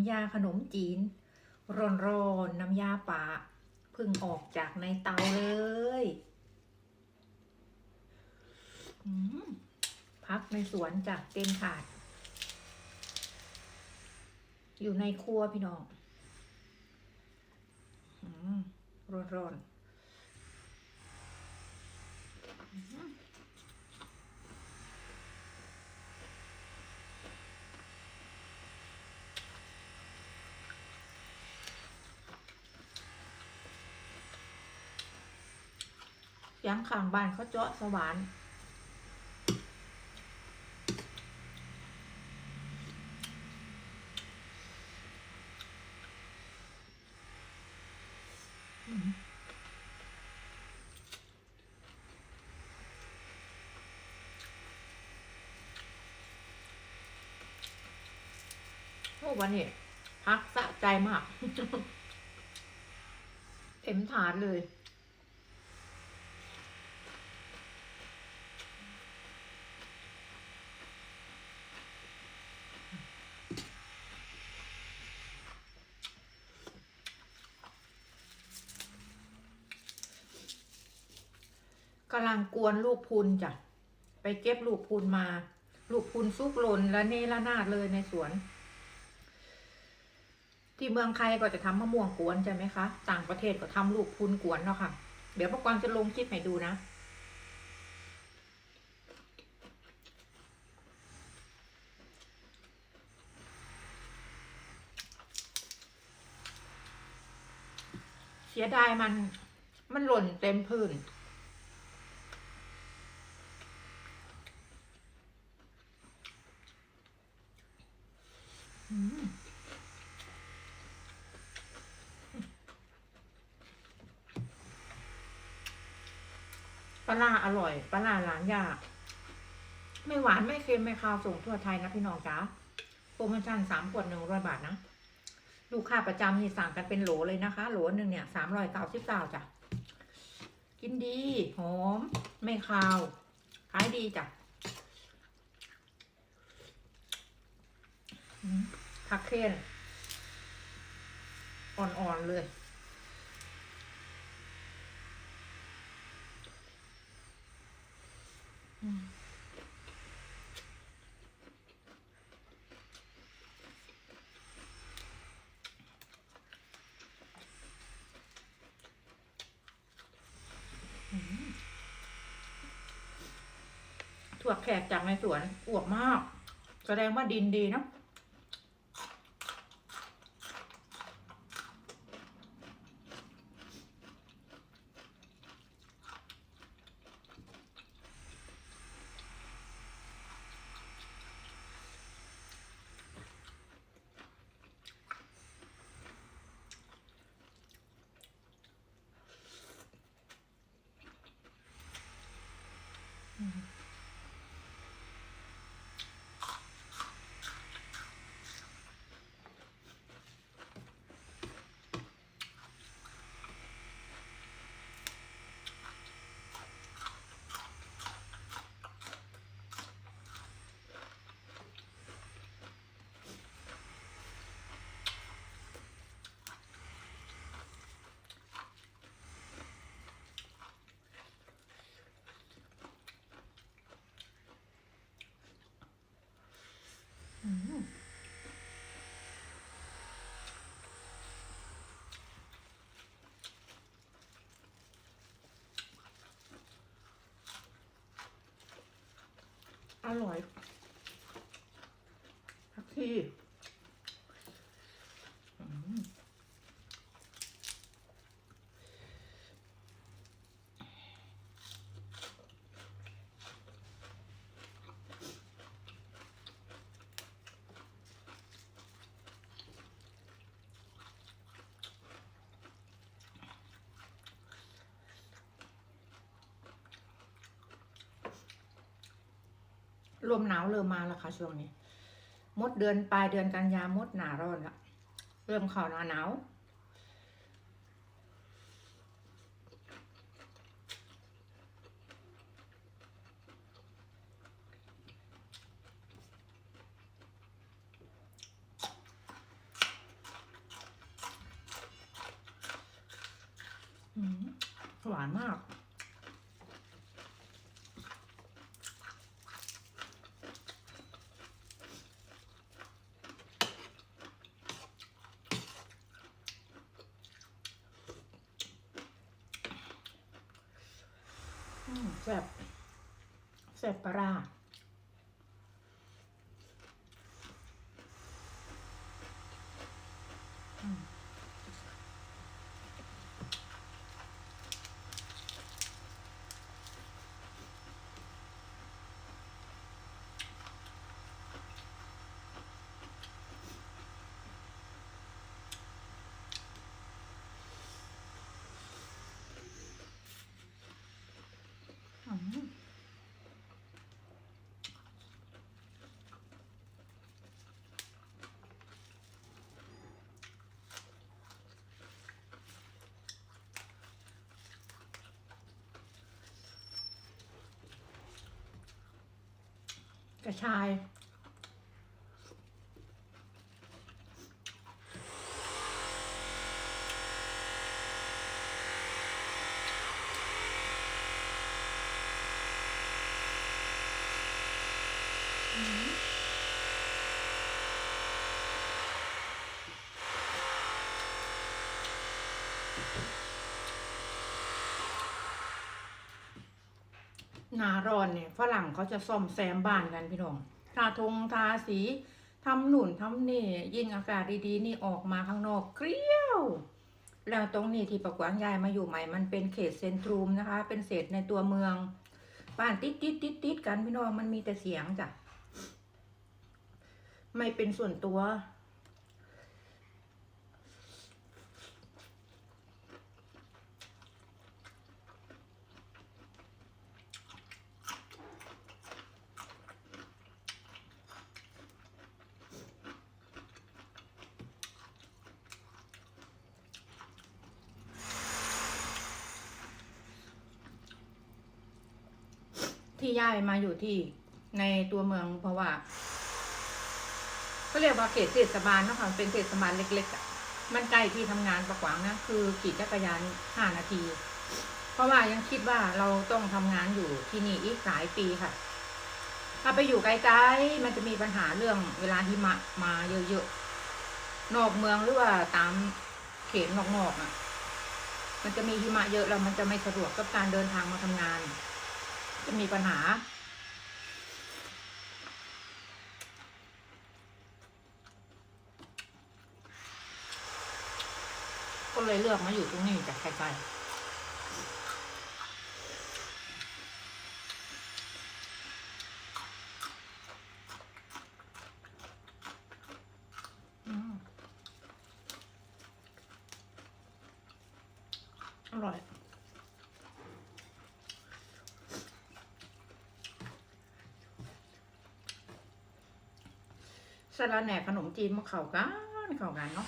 ำยาขนมจีน ร้อนๆน้ำยาป่าเพิ่งออกจากในเตาเลยพักในสวนจ้ะเต็มถาด อยู่ในครัวพี่น้องร้อนๆ ยังข้างบ้านเขาเจาะสว่านโอ้วันนี้พักสะใจมาก เต็มถาดเลย กำลังกวนลูกพุนจ้ะ ไปเก็บลูกพุนมา ลูกพุนซุกหล่นและเนรนาดเลยในสวน ที่เมืองไทยก็จะทำมะม่วงกวนใช่ไหมคะ ต่างประเทศก็ทำลูกพุนกวนเนาะค่ะ เดี๋ยวพระกวางจะลงคลิปให้ดูนะเสียดายมันมันหล่นเต็มพื้น อืม ปลาอร่อยปลาร้าร้านยาก ไม่หวานไม่เค็มไม่คาวส่งทั่วไทยนะพี่น้องจ้าโปรโมชั่นสามขวดหนึ่งร้อยบาทนะลูกค้าประจำนี่สั่งกันเป็นโหลเลยนะคะ โหลหนึ่งเนี่ยสามร้อยเก้าสิบเก้าจ้ะกินดีหอม ไม่คาวขายดีจ้ะผักเคนอ่อนๆเลย อืม ถั่วแขกจากในสวนอวบมาก แสดงว่าดินดีเนาะ อืม อร่อยพักที่ ลมหนาวเริ่มมาแล้วค่ะช่วงนี้มดเดือนปลายเดือนกันยามดหนาร้อนละเริ่มเข้าหนาหนาวหวานมาก แซ่บแซ่บปลาร้าอืมอืม กระชาย หนาร้อนเนี่ยฝรั่งเขาจะซ่อมแซมบ้านกันพี่น้องทาทงทาสีทำหนุนทำนี่ยิ่งอากาศดีๆนี่ออกมาข้างนอกเกลี้ยว แล้วตรงนี้ที่ประกวางยายมาอยู่ใหม่ มันเป็นเขตเซนทรูมนะคะ เป็นเศษในตัวเมือง บ้านติดติดติดติดกันพี่น้องมันมีแต่เสียงจ้ะไม่เป็นส่วนตัว ที่ย้ายมาอยู่ที่ในตัวเมืองเพราะว่าก็เรียกว่าเขตเทศบาลนะคะเป็นเทศบาลเล็กๆอะมันใกล้ที่ทำงานประกวางนะคือขี่จักรยานห้านาที เพราะว่ายังคิดว่าเราต้องทำงานอยู่ที่นี่อีกหลายปีค่ะ ถ้าไปอยู่ไกลๆมันจะมีปัญหาเรื่องเวลาหิมะมาเยอะๆนอกเมืองหรือว่าตามเขตนอกๆอะ มันจะมีหิมะเยอะแล้วมันจะไม่สะดวกกับการเดินทางมาทำงาน จะมีปัญหา ก็เลยเลือกมาอยู่ตรงนี้จากใกล้ๆอืมอร่อย สลัดแหน่ขนมจีนมาเข่ากันเข้ากันเนาะ